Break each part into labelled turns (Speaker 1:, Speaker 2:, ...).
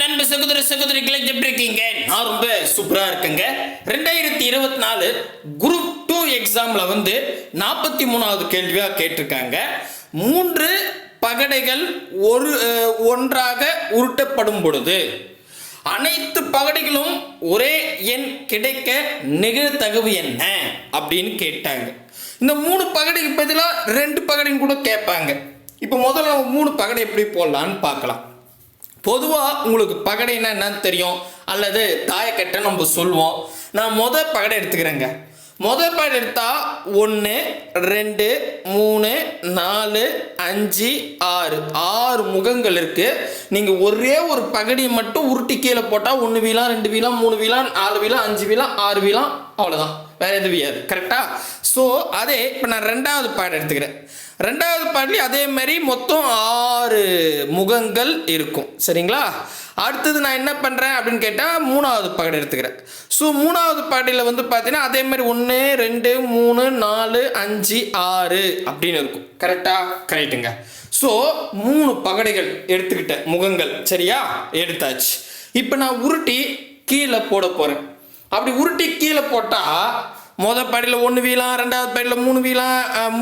Speaker 1: நண்பு சகோதர சகோதரிகளை எப்படி இருக்கீங்க? நான் ரொம்ப சூப்பரா இருக்கேங்க. ரெண்டாயிரத்தி இருபத்தி நாலு குரூப் டூ எக்ஸாம்ல வந்து நாற்பத்தி மூணாவது கேள்வியா கேட்டிருக்காங்க. மூன்று பகடைகள் ஒரு ஒன்றாக உருட்டப்படும் பொழுது அனைத்து பகடைகளும் ஒரே எண் கிடைக்க நிகழ்தகவு என்ன அப்படின்னு கேட்டாங்க. இந்த மூணு பகடைக்கு பதிலாக ரெண்டு பகடைன்னு கூட கேட்பாங்க. இப்போ முதல்ல மூணு பகடை எப்படி போடலான்னு பார்க்கலாம். பொதுவாக உங்களுக்கு பகடைன்னா என்னன்னு தெரியும். அல்லது தாயக்கட்டை நம்ம சொல்லுவோம் நான் முத பகடை எடுத்துக்கிறேங்க. முத பகடை எடுத்தால் ஒன்று ரெண்டு மூணு நாலு அஞ்சு ஆறு. ஆறு முகங்கள் இருக்குது நீங்கள் ஒரே ஒரு பகடியை மட்டும் உருட்டி கீழே போட்டால் ஒன்று வீலாம் ரெண்டு வீலாம் மூணு வீலாம் நாலு வீலாம் அஞ்சு வீலாம் ஆறு வீலாம் அவ்வளோதான் வேறு எதுவும் வியாது. கரெக்டாக ஸோ அதே இப்போ நான் ரெண்டாவது பாட்டு எடுத்துக்கிறேன். ரெண்டாவது பாடலையும் அதே மாதிரி மொத்தம் ஆறு முகங்கள் இருக்கும். சரிங்களா? அடுத்தது நான் என்ன பண்ணுறேன் அப்படின்னு கேட்டால் மூணாவது பகடை எடுத்துக்கிறேன். ஸோ மூணாவது பாட்டில் வந்து பார்த்தீங்கன்னா அதே மாதிரி ஒன்று ரெண்டு மூணு நாலு அஞ்சு ஆறு அப்படின்னு இருக்கும். கரெக்டாக கரெக்டுங்க ஸோ மூணு பகடைகள் எடுத்துக்கிட்டேன் முகங்கள். சரியா? எடுத்தாச்சு. இப்போ நான் உருட்டி கீழே போட போகிறேன் அப்படி உருட்டி கீழே போட்டால் மொதல் படியில் ஒன்று வீலாம் ரெண்டாவது படியில் மூணு வீலாம்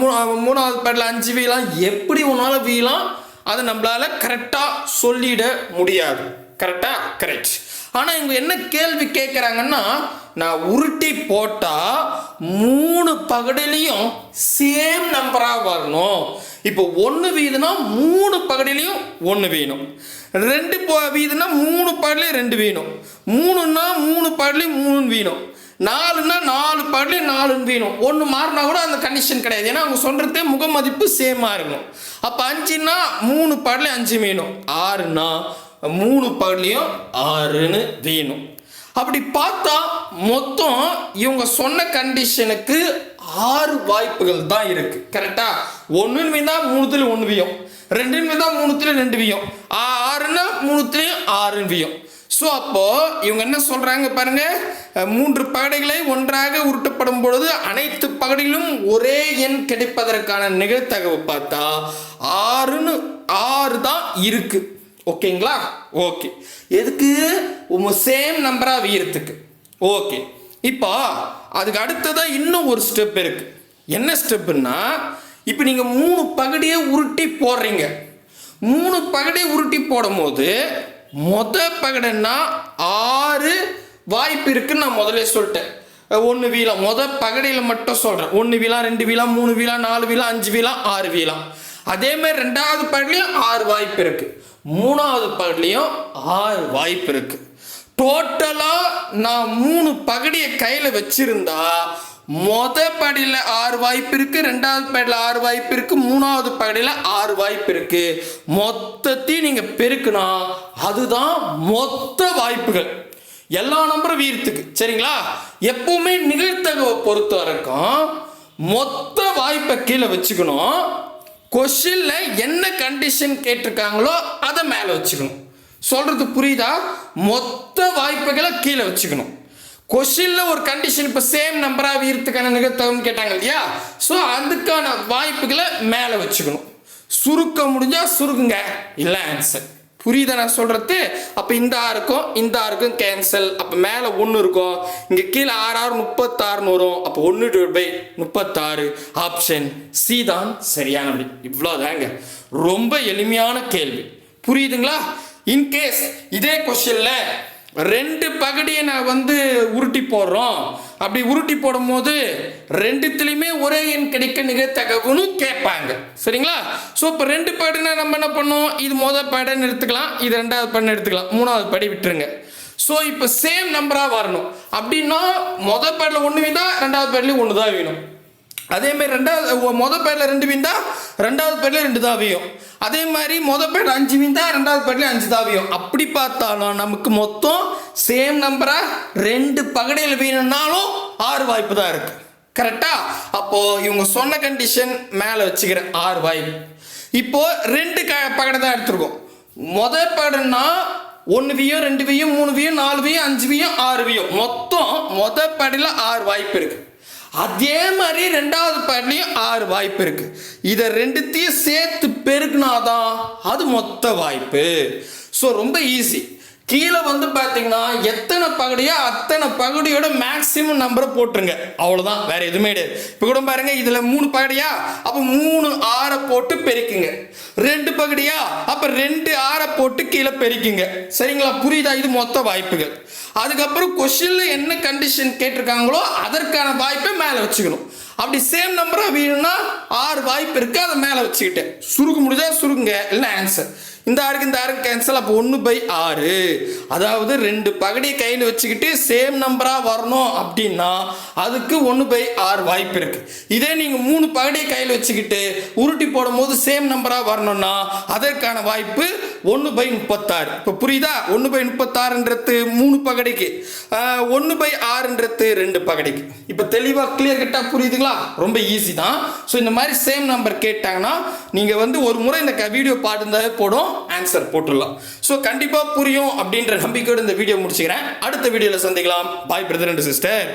Speaker 1: மூணாவது படியில் அஞ்சு வீலாம் எப்படி ஒன்றாலும் வீலாம் அதை நம்மளால் கரெக்டாக சொல்லிட முடியாது. கரெக்டாக கரெக்ட் ஆனால் இவங்க என்ன கேள்வி கேட்குறாங்கன்னா நான் உருட்டி போட்டால் மூணு பகடிலையும் சேம் நம்பராக வரணும். இப்போ ஒன்று வீதுனா மூணு பகடிலையும் ஒன்று வேணும். ரெண்டு போ வீதுனா மூணு பாடலையும் ரெண்டு வேணும். மூணுன்னா மூணு பாடலையும் மூணு வேணும். நாலுன்னா நாலு படி நாலுன்னு வேணும். ஒன்று மாறினா கூட அந்த கண்டிஷன் கிடையாது. ஏன்னா அவங்க சொல்கிறதே முகமதிப்பு சேமாக இருக்கும் அப்போ அஞ்சுன்னா மூணு பாடலையும் அஞ்சு வேணும். ஆறுனா மூணு பாடலையும் ஆறுன்னு வேணும். அப்படி பார்த்தா மொத்தம் இவங்க சொன்ன கண்டிஷனுக்கு ஆறு வாய்ப்புகள் தான் இருக்கு. கரெக்டா ஒன்றுன்னு வீணா மூணுத்துல ஒன்று வியும். ரெண்டுன்னு தான் மூணுத்துல ரெண்டு வியும். ஆறுன்னா மூணுத்துலையும் ஆறுன்னு வியும். ஸோ அப்போது இவங்க என்ன சொல்கிறாங்க பாருங்கள் மூன்று பகடைகளை ஒன்றாக உருட்டப்படும் பொழுது அனைத்து பகடிலும் ஒரே எண் கிடைப்பதற்கான நிகழ்தகவு பார்த்தா ஆறுன்னு ஆறு தான் இருக்குது ஓகேங்களா ஓகே எதுக்கு? சேம் நம்பராக வீரத்துக்கு. ஓகே இப்போ அதுக்கு அடுத்ததாக இன்னும் ஒரு ஸ்டெப் இருக்குது என்ன ஸ்டெப்புன்னா இப்போ நீங்கள் மூணு பகடியை உருட்டி போடுறீங்க. மூணு பகடியை உருட்டி போடும்போது மொத பகடைன்னா ஆறு வாய்ப்பு இருக்குன்னு நான் முதல்ல சொல்லிட்டேன். ஒன்று வீலாம் முத பகடையில் மட்டும் சொல்கிறேன் ஒன்று வீலாம் ரெண்டு வீலாம் மூணு வீலாம் நாலு வீலாம் அஞ்சு வீலாம் ஆறு வீலாம் அதே மாதிரி ரெண்டாவது பகலையும் ஆறு வாய்ப்பு இருக்கு. மூணாவது பகலையும் ஆறு வாய்ப்பு இருக்கு. டோட்டலாக நான் மூணு பகடியை கையில் வச்சிருந்தா மொத படியில் ஆறு வாய்ப்பு இருக்குது ரெண்டாவது படியில் ஆறு வாய்ப்பு இருக்குது மூணாவது படியில் ஆறு வாய்ப்பு இருக்குது மொத்தத்தையும் நீங்கள் பெருக்குனா அதுதான் மொத்த வாய்ப்புகள். எல்லா நம்பரும் வீரத்துக்கு. சரிங்களா? எப்பவுமே நிகழ்த்தகவை பொறுத்த வரைக்கும் மொத்த வாய்ப்பை கீழே வச்சுக்கணும். கொஷினில் என்ன கண்டிஷன் கேட்டிருக்காங்களோ அதை மேலே வச்சுக்கணும். சொல்கிறது புரியுதா? மொத்த வாய்ப்புகளை கீழே வச்சுக்கணும். கொஷினில் ஒரு கண்டிஷன் இப்போ சேம் நம்பராக வீரத்துக்கான நிகழ்த்தகம்னு கேட்டாங்க இல்லையா? ஸோ அதுக்கான வாய்ப்புகளை மேலே வச்சுக்கணும். சுருக்க முடிஞ்சால் சுருக்குங்க. இல்லை ஆன்சர் புரியுதா நான் சொல்றது? அப்போ இந்த ஆறுக்கும் இந்த ஆறுக்கும் கேன்சல் அப்போ மேலே ஒன்று இருக்கும். இங்கே கீழே ஆறு ஆறு முப்பத்தாறுன்னு வரும். அப்போ ஒன்று டிவைட் பை முப்பத்தாறு. ஆப்ஷன் சி தான் சரியான விடை இவ்வளோதாங்க ரொம்ப எளிமையான கேள்வி. புரியுதுங்களா? இன்கேஸ் இதே கொஸ்டின்ல ரெண்டு பகடியை நான் வந்து உருட்டி போடுறோம். அப்படி உருட்டி போடும்போது ரெண்டுத்துலையுமே ஒரே எண் கிடைக்க நிகழ்த்தகவுன்னு கேட்பாங்க. சரிங்களா? ஸோ இப்போ ரெண்டு பகடினா நம்ம என்ன பண்ணோம்? இது மொதல் படன்னு எடுத்துக்கலாம். இது ரெண்டாவது படம் எடுத்துக்கலாம். மூணாவது படி விட்டுருங்க. ஸோ இப்போ சேம் நம்பராக வரணும். அப்படின்னா மொதல் பேடில் ஒன்று வேணும் ரெண்டாவது பேட்லேயும் ஒன்று தான் வேணும். அதே மாதிரி ரெண்டாவது மொதல் மொத பேரில் ரெண்டு வீந்தா ரெண்டாவது பேரில் ரெண்டு தான் அதே மாதிரி மொத பேரில் அஞ்சு வீந்தா ரெண்டாவது பேரில் அஞ்சு தான் அப்படி பார்த்தாலும் நமக்கு மொத்தம் சேம் நம்பரா ரெண்டு பகடையில் வீணுனாலும் ஆறு வாய்ப்பு தான் இருக்கு. கரெக்டா அப்போ இவங்க சொன்ன கண்டிஷன் மேலே வச்சுக்கிறேன் ஆறு வாய்ப்பு. இப்போ ரெண்டு க பகடை தான் எடுத்திருக்கோம். மொத பகடைன்னா ஒன்று வியும் ரெண்டு வியும் மூணு வியும் நாலு வியும் அஞ்சு வியும் ஆறு வியும். மொத்தம் மொத படையில் ஆறு வாய்ப்பு இருக்குது அதே மாதிரி ரெண்டாவது பாடலையும் ஆறு வாய்ப்பு இருக்கு. இதை ரெண்டுத்தையும் சேர்த்து பெருக்குனாதான் அது மொத்த வாய்ப்பு. ஸோ ரொம்ப ஈஸி கீழே வந்து பார்த்தீங்கன்னா எத்தனை பகுடியோ அத்தனை பகுடியோட மேக்ஸிமம் நம்பரை போட்டுருங்க. அவ்வளோதான் வேற எதுவுமே கிடையாது. இப்போ கூட பாருங்க இதில் மூணு பகுடியா அப்போ மூணு ஆறை போட்டு பெருக்குங்க. ரெண்டு பகுடியா அப்போ ரெண்டு ஆறை போட்டு கீழே பெருக்குங்க. சரிங்களா? புரியுதா? இது மொத்த வாய்ப்புகள். அதுக்கப்புறம் கொஷினில் என்ன கண்டிஷன் கேட்டிருக்காங்களோ அதற்கான வாய்ப்பை மேலே வச்சுக்கணும். அப்படி சேம் நம்பராக வீணும்னா ஆறு வாய்ப்பு இருக்குது அதை மேலே வச்சுக்கிட்டேன். சுருக்க முடிஞ்சா சுருங்க இல்லைன்னா ஆன்சர் இந்த ஆறுக்கு இந்த ஆறுக்கு கேன்சல் அப்போ ஒன்று பை ஆறு. அதாவது ரெண்டு பகடியை கையில் வச்சுக்கிட்டு சேம் நம்பராக வரணும் அப்படின்னா அதுக்கு ஒன்று பை ஆறு வாய்ப்பு இருக்கு. இதே நீங்கள் மூணு பகடியை கையில் வச்சுக்கிட்டு உருட்டி போடும்போது சேம் நம்பராக வரணும்னா அதற்கான வாய்ப்பு ஒன்று பை முப்பத்தாறு. இப்போ புரியுதா? ஒன்று பை முப்பத்தாறுன்றது மூணு பகடிக்கு ஒன்று பை ஆறுன்றது ரெண்டு பகடிக்கு இப்போ தெளிவாக கிளியர் கட்டாக புரியுதுங்களா? ரொம்ப ஈஸி தான். ஸோ இந்த மாதிரி சேம் நம்பர் கேட்டாங்கன்னா நீங்கள் வந்து ஒரு முறை இந்த வீடியோ பாட்டு இருந்தாலே போடும். ஆன்சர் போட்டுடலாம். ஸோ கண்டிப்பாக புரியும் அப்படின்ற நம்பிக்கையோடு இந்த வீடியோ முடிச்சுக்கிறேன். அடுத்த வீடியோவில் சந்திக்கலாம். பாய் பிரதர் அண்ட் சிஸ்டர்